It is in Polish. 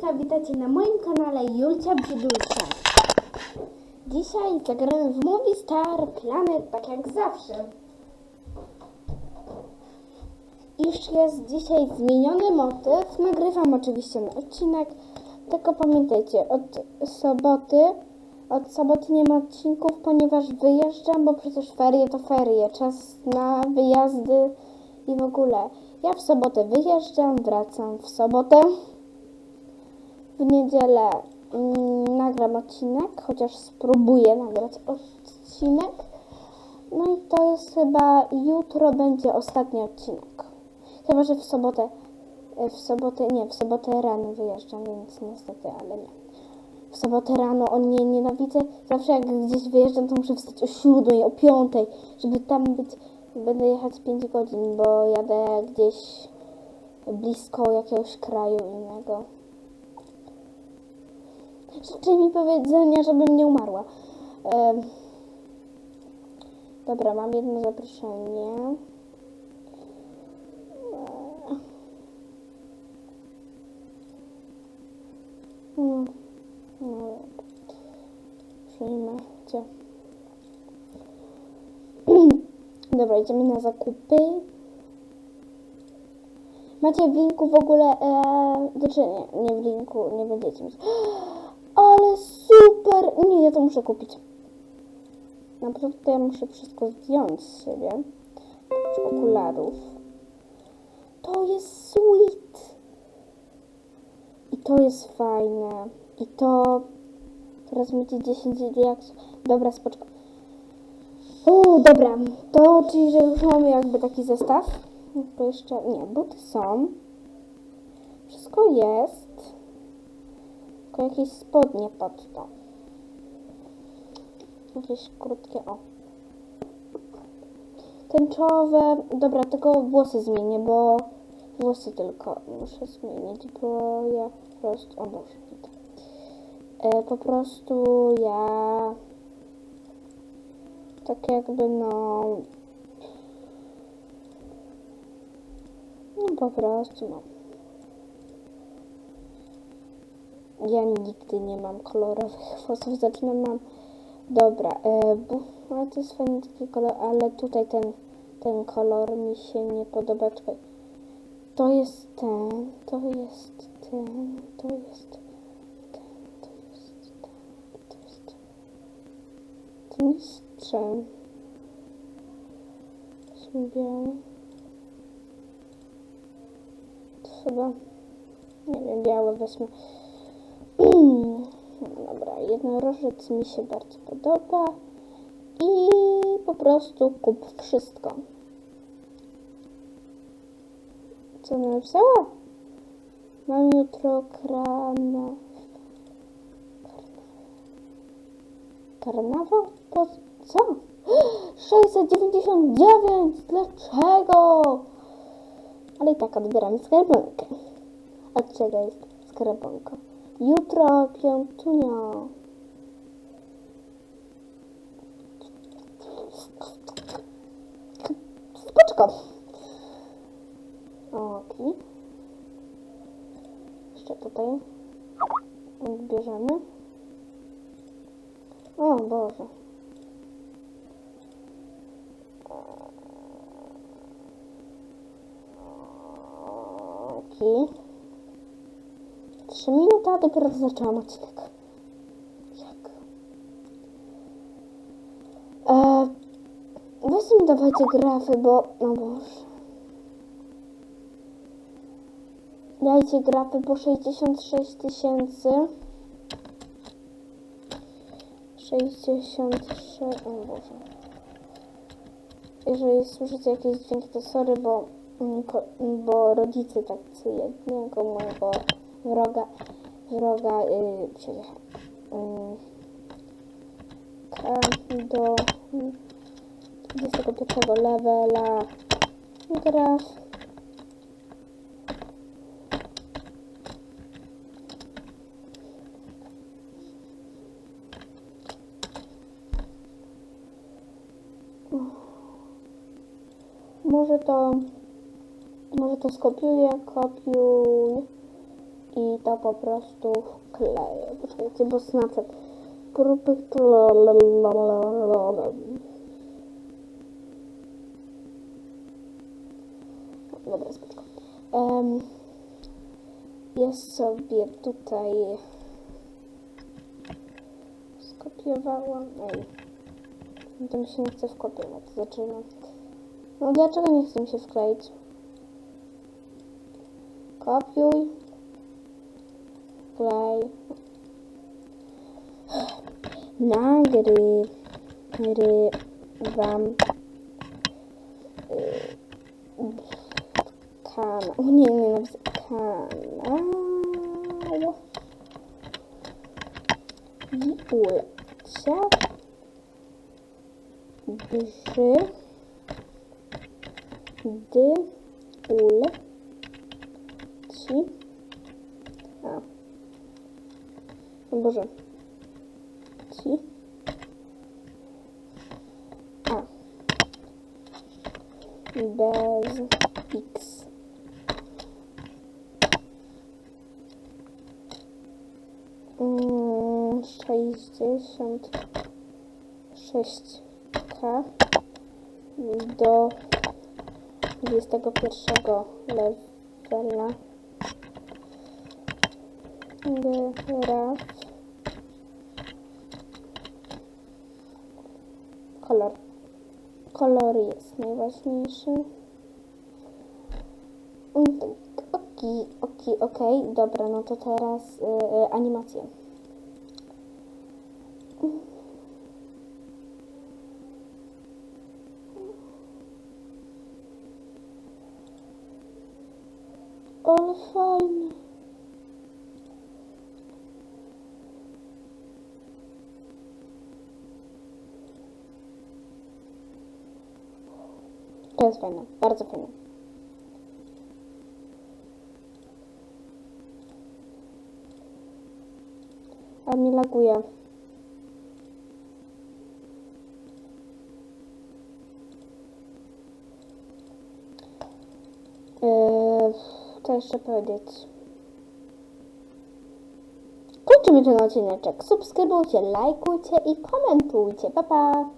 Hejka, witajcie na moim kanale Julcia Brzydulska. Dzisiaj zagramy w Movie Star Planet, tak jak zawsze. Już jest dzisiaj zmieniony motyw. Nagrywam oczywiście na odcinek, tylko pamiętajcie, od soboty, od soboty nie ma odcinków, ponieważ wyjeżdżam, bo przecież ferie to ferie, czas na wyjazdy i w ogóle. Ja w sobotę wyjeżdżam, wracam w sobotę. W niedzielę mm, nagram odcinek, chociaż spróbuję nagrać odcinek. No i to jest chyba jutro będzie ostatni odcinek. Chyba, że w sobotę, e, w sobotę, nie, w sobotę rano wyjeżdżam, więc niestety, ale nie. W sobotę rano, o nie, nienawidzę. Zawsze jak gdzieś wyjeżdżam, to muszę wstać o siódmej, o piątej, żeby tam być. Będę jechać 5 godzin, bo jadę gdzieś blisko jakiegoś kraju innego. Życzę mi powiedzenia, żebym nie umarła. Dobra, mam jedno zaproszenie. Hmm. No, przyjmę. Dobra, idziemy na zakupy. Macie w linku w ogóle, e, znaczy nie, nie w linku, nie będziecie mieć. Super! Nie, ja to muszę kupić. Na początku to ja muszę wszystko zdjąć z siebie. Oprócz okularów. To jest sweet! I to jest fajne. I to... Teraz będzie 10 diaksów. Dobra, spoczko. O, dobra. To czyli, że już mamy jakby taki zestaw. To jeszcze... Nie, buty są. Wszystko jest. Tylko jakieś spodnie pod to. Jakieś krótkie, o. Tęczowe. Dobra, tylko włosy zmienię, bo włosy tylko muszę zmienić, bo ja po prostu... O Boże. E, po prostu ja... Tak jakby no... No po prostu no. Ja nigdy nie mam kolorowych włosów, zaczynam mam... Dobra, e, bu, ale to jest fajny taki kolor, ale tutaj ten, ten kolor mi się nie podoba. Czekaj. To jest ten, to jest ten, to jest ten, to jest ten, to jest ten. Czym? Są białe. To chyba, nie wiem, białe wezmę. Jednorożec mi się bardzo podoba i po prostu kup wszystko. Co napisała? Mam jutro krana... Karnawał? Po co? 699! Dlaczego? Ale i tak odbieram skarbonkę. Od czego jest skarbonka? Jutro piątunia. Spoczko. Okej. Jeszcze tutaj odbierzemy. O Boże. Okej. Trzy minuty, a dopiero zaczęłam odcinek. Jak? Eee, weźcie mi dawajcie grafy, bo... No Boże. Dajcie grafy po 66 tysięcy. 66... O Boże. Jeżeli słyszycie jakieś dźwięki, to sorry, bo, bo rodzice tacy jednego mojego wroga, wroga yy, przyjechał. Yy, do 21 levela graf. Może to, może to skopiuję, kopiuj i to po prostu wkleję. Poczekajcie, bo Snapchat. Grupy. Dobra, spoko. Um, ja sobie tutaj skopiowałam. Ej. No To mi się nie chce wkopiować. Zaczynam. No dlaczego nie chce mi się wkleić? Kopiuj. Nagrywam kanał. Nie, nie, napisać kanał. Julcia Brzy Dy Ul Boże. Ci. A. Bez X. Mm, 66k do 21 levela. Graf kolor kolor jest najważniejszy Mm, tak, Oki, oki, okej, dobra, no to teraz y, y, animacje. Ale fajnie. To jest fajne, bardzo fajne. A mi laguje. Yy, co jeszcze powiedzieć? Kończymy ten odcineczek. Subskrybujcie, lajkujcie i komentujcie. Pa, pa!